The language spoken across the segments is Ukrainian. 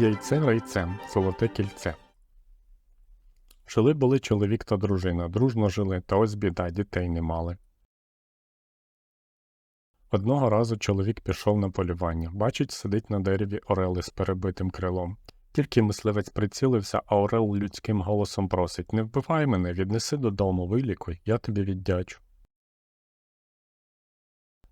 Яйце райцем, золоте кільце. Жили були чоловік та дружина, дружно жили, та ось біда, дітей не мали. Одного разу чоловік пішов на полювання, бачить, сидить на дереві орел із перебитим крилом. Тільки мисливець прицілився, а орел людським голосом просить Не вбивай мене, віднеси додому, вилікуй, я тобі віддячу.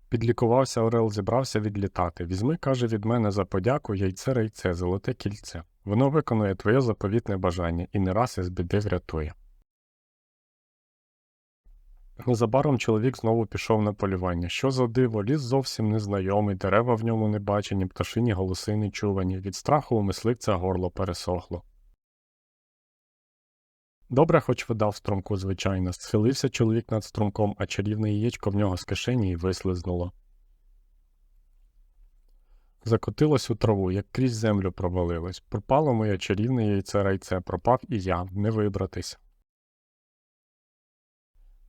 Підлікувався Орел, зібрався відлітати. Візьми, каже, від мене за подяку яйце рейце, золоте кільце. Воно виконує твоє заповітне бажання і не раз із біди врятує. Незабаром чоловік знову пішов на полювання. Що за диво, ліс зовсім незнайомий, дерева в ньому не бачені, пташині голоси не чувані. Від страху у мисливця горло пересохло. Добре, хоч вода в струмку, звичайно. Схилився чоловік над струмком, а чарівне яєчко в нього з кишені й вислизнуло. Закотилось у траву, як крізь землю провалилось. Пропало моє чарівне яйце райце, пропав і я, не вибратись.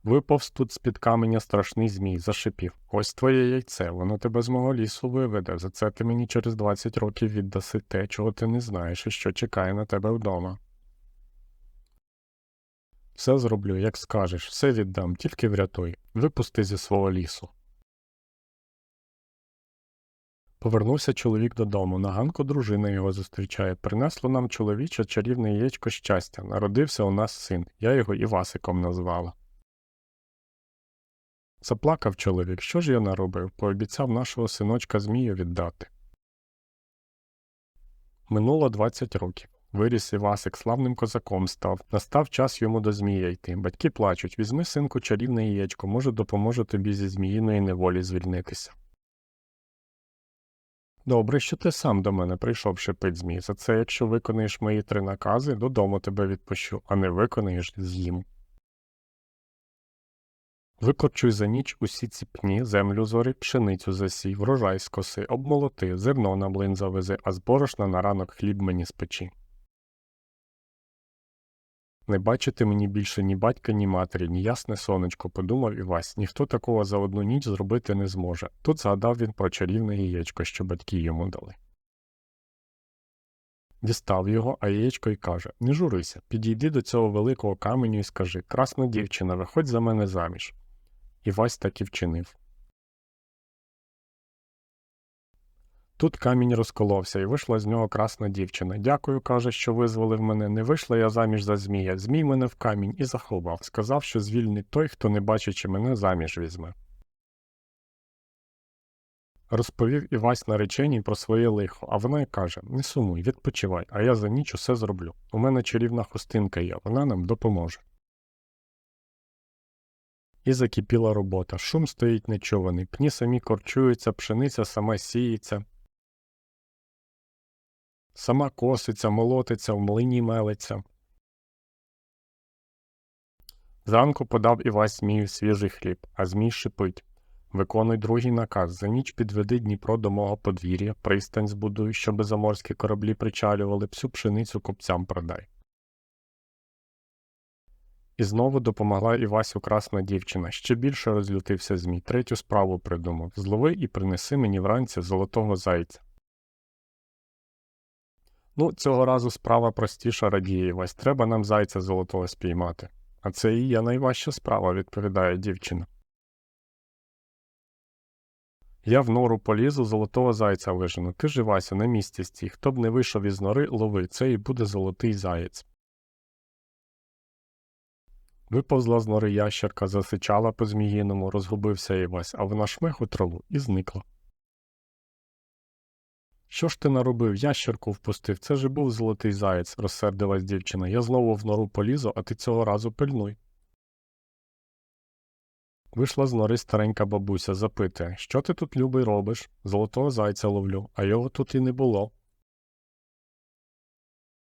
Виповз тут з-під каменя страшний змій, зашипів. Ось твоє яйце, воно тебе з мого лісу виведе. За це ти мені через 20 років віддаси те, чого ти не знаєш і що чекає на тебе вдома. Все зроблю, як скажеш, все віддам, тільки врятуй. Випусти зі свого лісу. Повернувся чоловік додому. На ганку дружина його зустрічає. Принесло нам чоловіче чарівне яєчко щастя. Народився у нас син. Я його Івасиком назвала. Заплакав чоловік. Що ж я наробив? Пообіцяв нашого синочка Змію віддати. Минуло 20 років. Виріс Івасик, славним козаком став. Настав час йому до Змія йти. Батьки плачуть візьми, синку, чарівне яєчко, може, допоможе тобі зі зміїної неволі звільнитися. Добре, що ти сам до мене прийшов шипить Змій. За це, якщо виконаєш мої три накази, додому тебе відпущу, а не виконаєш з'їм. Викорчуй за ніч усі ці пні, землю зори, пшеницю засій, врожай скоси, обмолоти, зерно на млин завези, а з борошна на ранок хліб мені спечи. Не бачити мені більше ні батька, ні матері, ні ясне сонечко, подумав Івась, ніхто такого за одну ніч зробити не зможе. Тут згадав він про чарівне яєчко, що батьки йому дали. Дістав його, а яєчко й каже Не журися, підійди до цього великого каменю і скажи Красна дівчина, виходь за мене заміж. Івась так і вчинив. Тут камінь розколовся, і вийшла з нього красна дівчина. Дякую, каже, що визволив мене. Не вийшла я заміж за Змія. Змій мене в камінь і заховав. Сказав, що звільнить той, хто, не бачачи мене, заміж візьме. Розповів Івась нареченій про своє лихо, а вона й каже Не сумуй, відпочивай, а я за ніч усе зроблю. У мене чарівна хустинка є, вона нам допоможе. І закипіла робота. Шум стоїть нечуваний, пні самі корчуються, пшениця сама сіється. Сама коситься, молотиться, в млині мелиться. Зранку подав Івась Змію свіжий хліб, а Змій шипить. Виконуй другий наказ. За ніч підведи Дніпро до мого подвір'я, пристань збудуй, щоби заморські кораблі причалювали, всю пшеницю купцям продай. І знову допомогла Івасю красна дівчина. Ще більше розлютився Змій. Третю справу придумав злови і принеси мені вранці золотого зайця. Ну, цього разу справа простіша радіє Івась. Треба нам зайця золотого спіймати. А це і є найважча справа, відповідає дівчина. Я в нору полізу, золотого зайця вижену. Ти ж, Івася, на місці стій. Хто б не вийшов із нори, лови, це і буде золотий заєць. Виповзла з нори ящерка, засичала по зміїному, розгубився Івась, а вона шмих у і зникла. Що ж ти наробив? Ящерку впустив. Це ж і був золотий заєць, розсердилась дівчина. Я знову в нору полізу, а ти цього разу пильнуй. Вийшла з нори старенька бабуся, запитує, що ти тут, любий, робиш? Золотого зайця ловлю, а його тут і не було.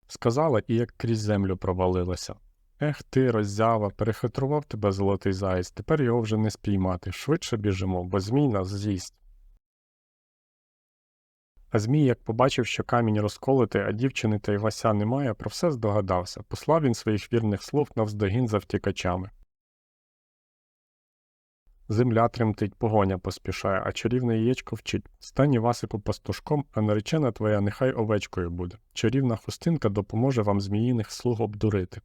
Сказала і як крізь землю провалилася. Ех ти, роззява, перехитрував тебе золотий заєць, тепер його вже не спіймати. Швидше біжимо, бо змій нас з'їсть. А Змій, як побачив, що камінь розколотий, а дівчини та Івася немає, про все здогадався, послав він своїх вірних слуг навздогін за втікачами. Земля тремтить, погоня поспішає, а чарівне яєчко вчить. Стань Івасику пастушком, а наречена твоя нехай овечкою буде. Чарівна хустинка допоможе вам зміїних слуг обдурити.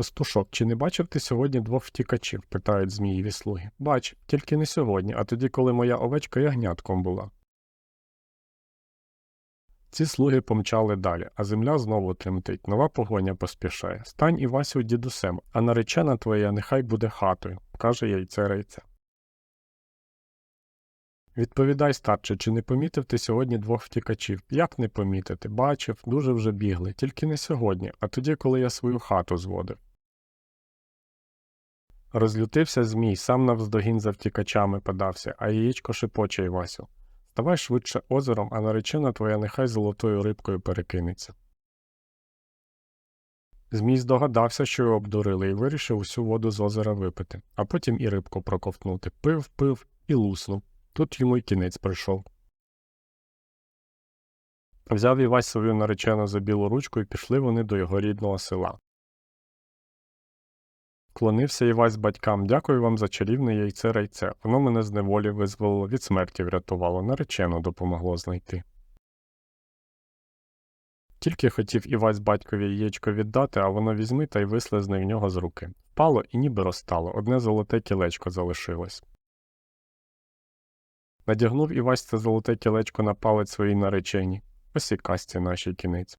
Пастушок, чи не бачив ти сьогодні двох втікачів? питають змієві слуги. Бачив, тільки не сьогодні, а тоді, коли моя овечка ягнятком була. Ці слуги помчали далі, а земля знову тремтить, нова погоня поспішає. Стань Івасю дідусем, а наречена твоя нехай буде хатою, каже яйце рейця. Відповідай, старче, чи не помітив ти сьогодні двох втікачів? Як не помітити? Бачив, дуже вже бігли, тільки не сьогодні, а тоді, коли я свою хату зводив. Розлютився змій, сам навздогін за втікачами подався, а яєчко шепоче Івасю. Ставай швидше озером, а наречена твоя нехай золотою рибкою перекинеться. Змій здогадався, що його обдурили, і вирішив усю воду з озера випити, а потім і рибку проковтнути. Пив, пив і луснув. Тут йому й кінець прийшов. Взяв Івась свою наречену за білу ручку і пішли вони до його рідного села. Клонився Івась батькам, дякую вам за чарівне яйце райце. Воно мене з неволі визволило, від смерті врятувало, наречену допомогло знайти. Тільки хотів Івась батькові яєчко віддати, а воно візьми та й вислизне в нього з руки. Впало і ніби розтало, одне золоте кілечко залишилось. Надягнув Івась це золоте кілечко на палець своїй нареченій. Ось і касті нашій кінець.